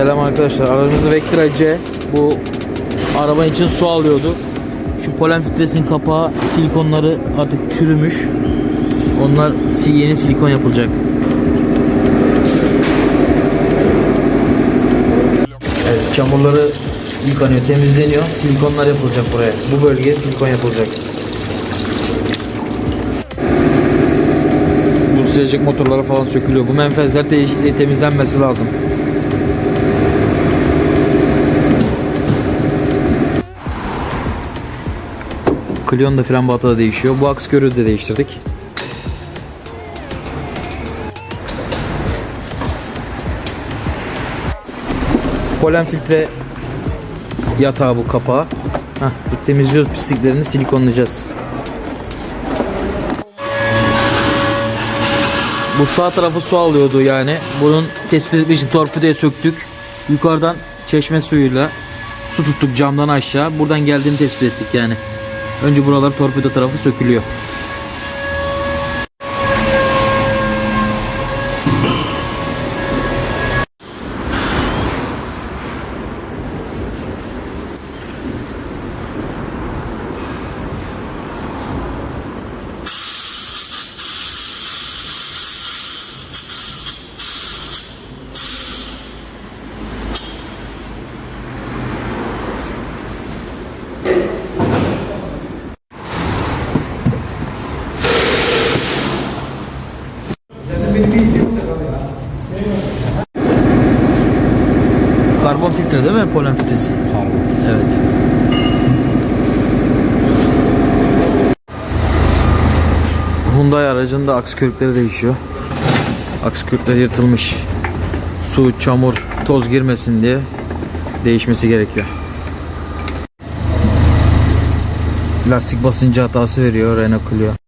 Selam arkadaşlar. Aracımızda Vectra C. Bu araba için su alıyordu. Şu polen filtresinin kapağı silikonları artık çürümüş. Onlar yeni silikon yapılacak. Evet, çamurları yıkanıyor, temizleniyor. Silikonlar yapılacak buraya. Bu bölgeye silikon yapılacak. Bu sıcacık motorlara falan sökülüyor. Bu menfezler değiş- temizlenmesi lazım. Clio'nun da fren balata da değişiyor. Bu aks körüğü de değiştirdik. Polen filtre yatağı bu kapağı. Heh, bu temizliyoruz pisliklerini silikonlayacağız. Bu sağ tarafı su alıyordu yani. Bunun tespit için torpidoya söktük. Yukarıdan çeşme suyuyla su tuttuk camdan aşağı. Buradan geldiğini tespit ettik yani. Önce buralar torpido tarafı sökülüyor. Filtre değil mi? Polen filtresi. Evet. Hyundai aracında aks körükleri değişiyor. Aks körükleri yırtılmış. Su, çamur, toz girmesin diye değişmesi gerekiyor. Lastik basıncı hatası veriyor Renault Clio.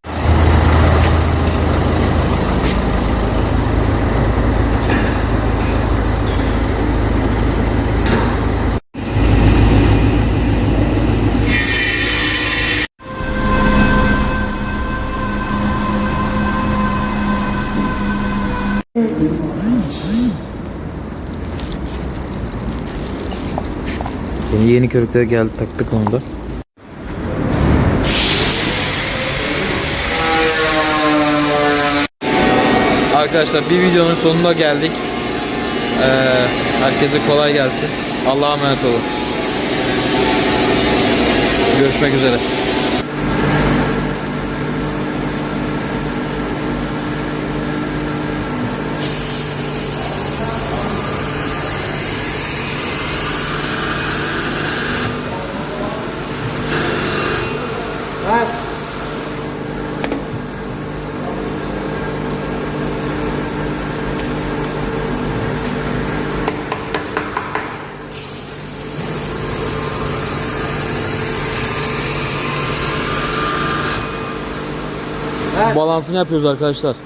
Yeni, yeni körükler geldi taktık onu da. Arkadaşlar bir videonun sonuna geldik. Ee, herkese kolay gelsin. Allah'a emanet olun. Görüşmek üzere. Balansını yapıyoruz arkadaşlar.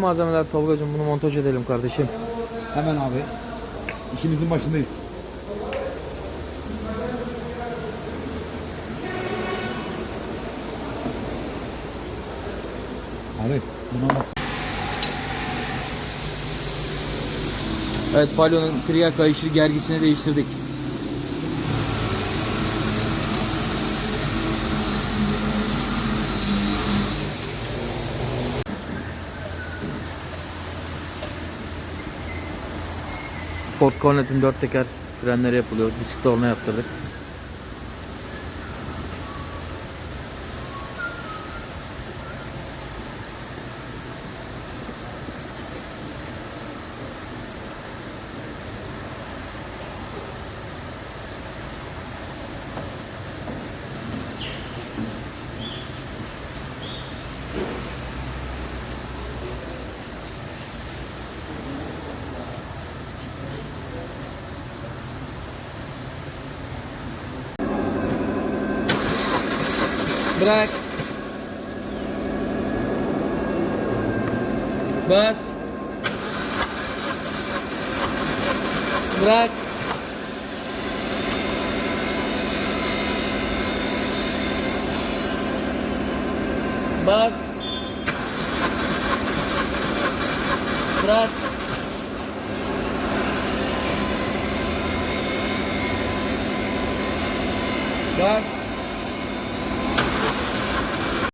Malzemeler Tolga'cığım bunu montaj edelim kardeşim. Hemen abi. İşimizin başındayız. Abi buna bas. Evet Palio'nun trigger kayışı gergisini değiştirdik. Ford Cornet'in dört teker frenleri yapılıyor. Disk torna yaptırdık. Bırak. Bas. Bırak. Bas. Bırak. Bas.